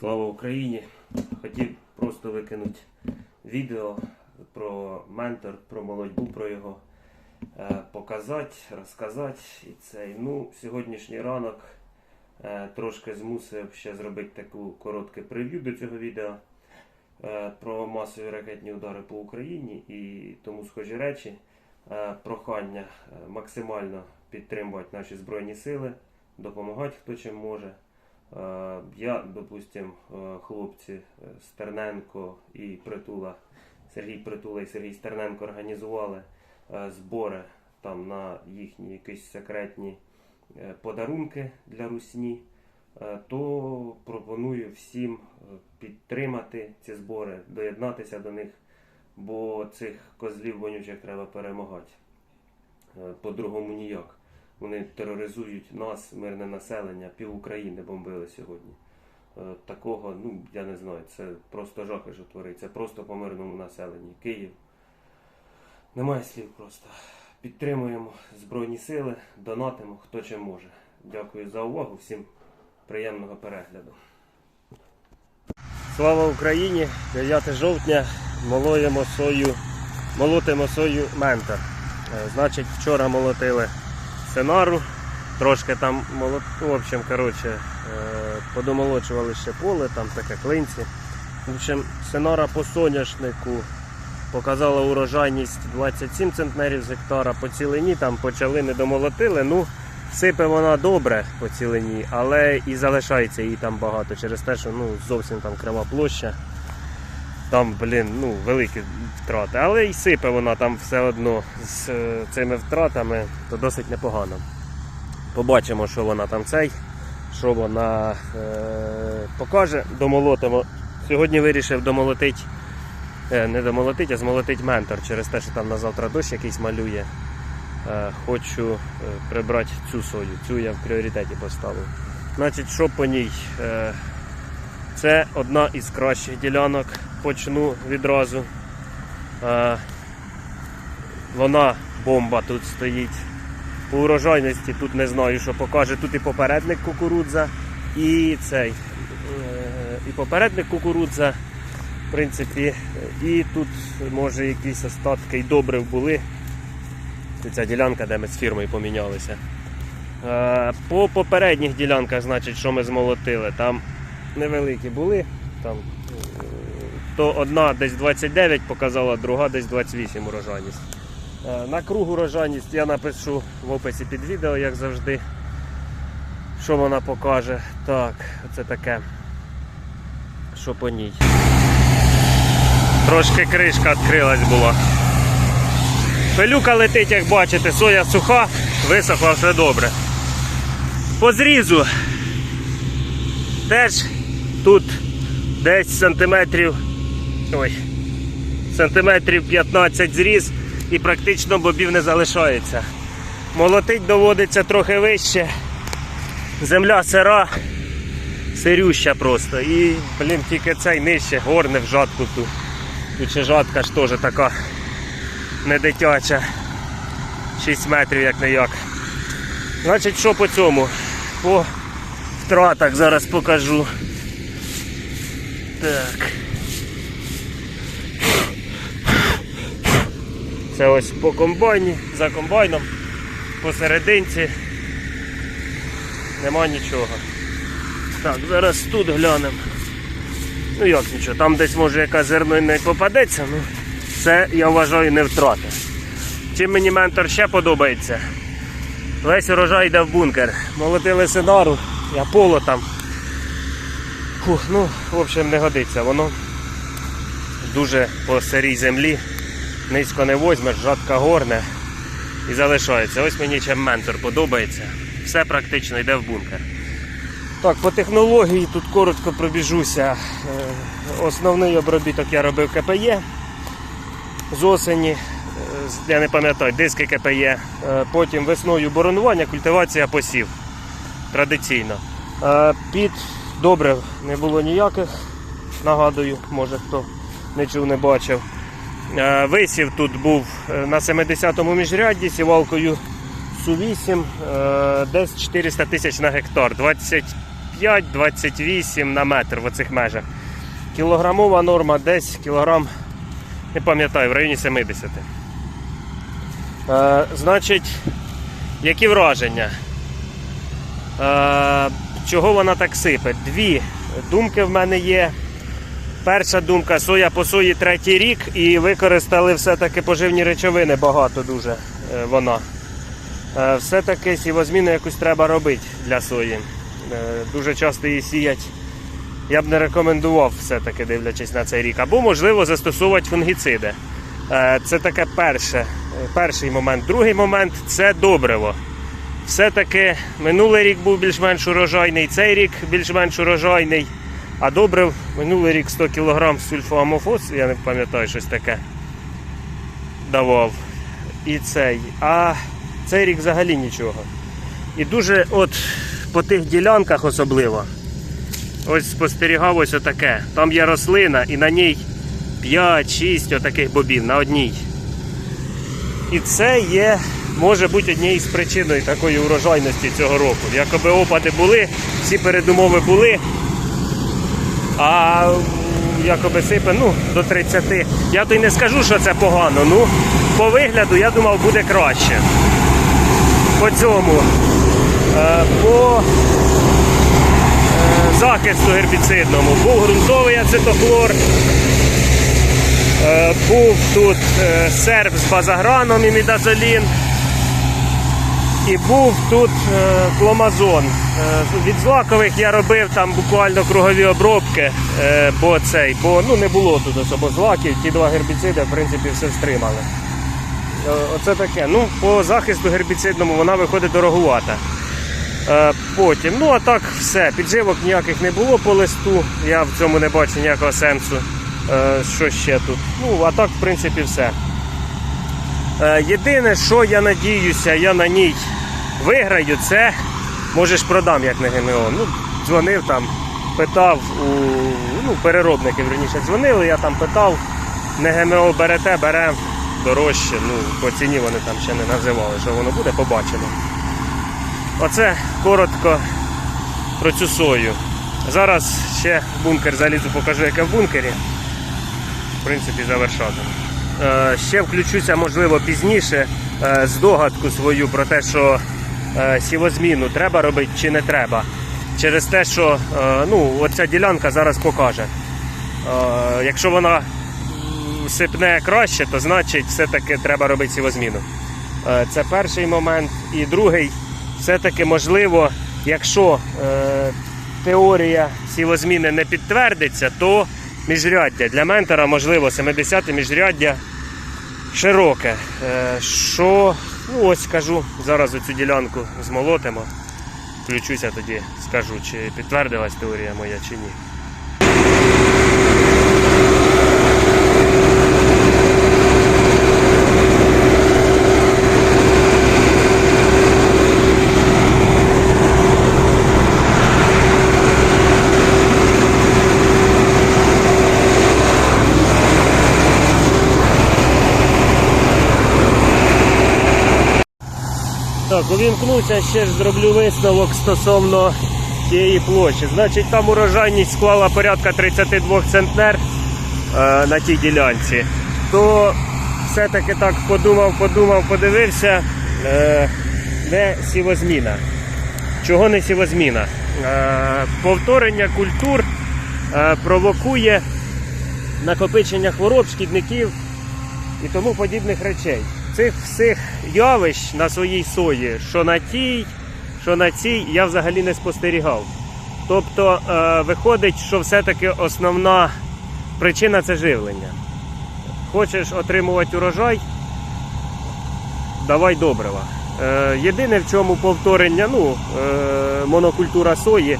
Слава Україні! Хотів просто викинути відео про ментор, про молодьбу, про його е, показати, розказати. І цей, ну, сьогоднішній ранок е, трошки змусив ще зробити таку коротке прев'ю до цього відео е, про масові ракетні удари по Україні і тому схожі речі. Е, прохання е, максимально підтримувати наші Збройні Сили, допомагати хто чим може. Е, Я, допустим, е, хлопці е, Стерненко і Притула, Сергій Притула і Сергій Стерненко організували збори там на їхні якісь секретні подарунки для русні, то пропоную всім підтримати ці збори, доєднатися до них, бо цих козлів вонючих треба перемагати. По-другому ніяк. Вони тероризують нас, мирне населення, пів України бомбили сьогодні. Е, Такого, ну я не знаю, це просто жахи, що твориться. Просто по мирному населенні. Київ. Немає слів просто. Підтримуємо Збройні Сили, донатимо хто чим може. Дякую за увагу, всім приємного перегляду. Слава Україні! 9 жовтня молоємо сою, молотимо сою ментор. Е, Значить, вчора молотили сценару, трошки там молот... в общем, коротше, е, подомолочували ще поле, там таке клинці. В общем, сценара по соняшнику показала урожайність 27 центнерів з гектара по цілині, там почали не домолотили. Ну, сипе вона добре по цілині, але і залишається її там багато через те, що ну, зовсім там крива площа. Там, блін, ну, великі втрати. Але і сипе вона там все одно з е, цими втратами, то досить непогано. Побачимо, що вона там цей, що вона е, покаже, домолотимо. Сьогодні вирішив домолотити, е, не домолотити, а змолотити ментор через те, що там на завтра дощ якийсь малює. Е, хочу е, прибрати цю сою. Цю я в пріоритеті поставив. Значить, що по ній? Е, це одна із кращих ділянок. Почну відразу. Е, Вона бомба тут стоїть. По урожайності тут не знаю, що покаже. Тут і попередник кукурудза, і цей. е, І попередник кукурудза, в принципі, і тут може якісь остатки і добрив були. Це ця ділянка, де ми з фірмою помінялися. Е, По попередніх ділянках, значить, що ми змолотили, там невеликі були. Там, то одна десь 29 показала, друга десь 28 урожайність. Е, На круг урожайність я напишу в описі під відео, як завжди. Що вона покаже. Так, це таке. Що по ній. Трошки кришка відкрилась була. Пилюка летить, як бачите, соя суха, висохла все добре. По зрізу теж тут десь сантиметрів. Ой, сантиметрів 15 зріз і практично бобів не залишається. Молотить доводиться трохи вище. Земля сира, сирюща просто. І, блін, тільки цей нижче, горне в жатку тут. Тут ще жатка ж теж така не дитяча. 6 метрів як не як. Значить, що по цьому? По втратах зараз покажу. Так. Це ось по комбайні, за комбайном, посерединці. Нема нічого. Так, зараз тут глянемо. Ну як нічого, там десь може яка зерно не попадеться, ну це я вважаю не втрата. Чим мені ментор ще подобається? Весь урожай йде в бункер. Молотили синару, я поло там. Фух, ну, в общем, не годиться. Воно дуже по сирій землі. Низько не возьмеш, жатка горне і залишається. Ось мені чим ментор подобається. Все практично йде в бункер. Так, по технології тут коротко пробіжуся. Е, Основний обробіток я робив КПЄ з осені. Е, Я не пам'ятаю, диски КПЄ. Е, Потім весною боронування, культивація посів. Традиційно. Під добрив не було ніяких, нагадую, може хто не чув, не бачив. Е, Висів тут був е, на 70-му міжрядді сівалкою Су-8, е, десь 400 тисяч на гектар, 25 25-28 на метр в оцих межах. Кілограмова норма десь кілограм, не пам'ятаю, в районі 70. Е, значить, які враження? Чого вона так сипе? Дві думки в мене є. Перша думка соя по сої третій рік і використали все-таки поживні речовини багато дуже е, вона. Е, Все-таки сівозміну якусь треба робити для сої. Е, Дуже часто її сіять. Я б не рекомендував все-таки дивлячись на цей рік. Або можливо застосовувати фунгіциди. Це таке перше, перший момент. Другий момент це добриво. Все-таки минулий рік був більш-менш урожайний, цей рік більш-менш урожайний. А добрив минулий рік 100 кг сульфоамофос, я не пам'ятаю щось таке давав. І цей. А цей рік взагалі нічого. І дуже от по тих ділянках особливо. Ось спостерігав ось отаке. Там є рослина і на ній 5-6 отаких бобів на одній. І це є, може бути однією з причиною такої урожайності цього року. Якоби опади були, всі передумови були, а якоби сипе ну, до 30. Я то й не скажу, що це погано. Ну, по вигляду я думав буде краще. По цьому. Е, по е, захисту гербіцидному. Був ґрунтовий ацетохлор. Е, Був тут серб з базаграном і мідазолін. І був тут е, кломазон. Е, від злакових я робив там буквально кругові обробки, е, бо цей, бо ну, не було тут особо злаків, ті два гербіциди, в принципі, все стримали. Е, Оце таке. Ну, по захисту гербіцидному вона виходить дорогувата. Е, Потім, ну а так все, підживок ніяких не було по листу, я в цьому не бачу ніякого сенсу. Е, Що ще тут? Ну, а так, в принципі, все. Е, Єдине, що я надіюся, я на ній виграю, це можеш продам як на ГМО. Ну, дзвонив там, питав у ну, переробники верніше дзвонили, я там питав, не ГМО берете, беремо дорожче. Ну, по ціні вони там ще не називали, що воно буде, побачимо. Оце коротко про цю сою. Зараз ще бункер залізу, покажу, яке в бункері. В принципі, завершатиму. Е, Ще включуся, можливо, пізніше е, здогадку свою про те, що сівозміну треба робити чи не треба. Через те, що е, ну, оця ділянка зараз покаже. Е, Якщо вона сипне краще, то значить все-таки треба робити сівозміну. Е, Це перший момент. І другий, все-таки можливо, якщо е, теорія сівозміни не підтвердиться, то міжряддя для ментора можливо 70 міжряддя широке. Е, Що, ну ось скажу, зараз оцю ділянку змолотимо. Включуся тоді, скажу, чи підтвердилась теорія моя чи ні. Так, увімкнуся, ще ж зроблю висновок стосовно тієї площі. Значить, там урожайність склала порядка 32 центнер е, на тій ділянці. То все-таки так подумав, подумав, подивився, е, де сівозміна. Чого не сівозміна? Е, повторення культур е, провокує накопичення хвороб, шкідників і тому подібних речей. Цих всіх явищ на своїй сої, що на тій, що на цій, я взагалі не спостерігав. Тобто е, виходить, що все-таки основна причина це живлення. Хочеш отримувати урожай, давай добрива. Е, єдине, в чому повторення, ну, е, монокультура сої,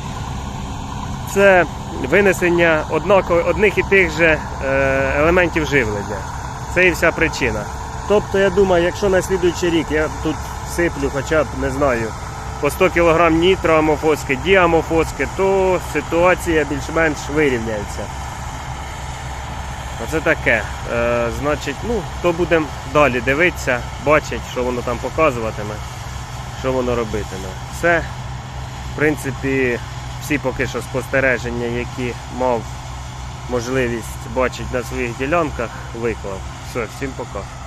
це винесення однаково, одних і тих же е, елементів живлення. Це і вся причина. Тобто, я думаю, якщо на слідуючий рік я тут сиплю хоча б, не знаю, по 100 кг нітроамофоски, діамофоски, то ситуація більш-менш вирівняється. Оце таке. Е, значить, ну, то будемо далі дивитися, бачить, що воно там показуватиме, що воно робитиме. Все, в принципі, всі поки що спостереження, які мав можливість бачити на своїх ділянках, виклав. Все, всім пока.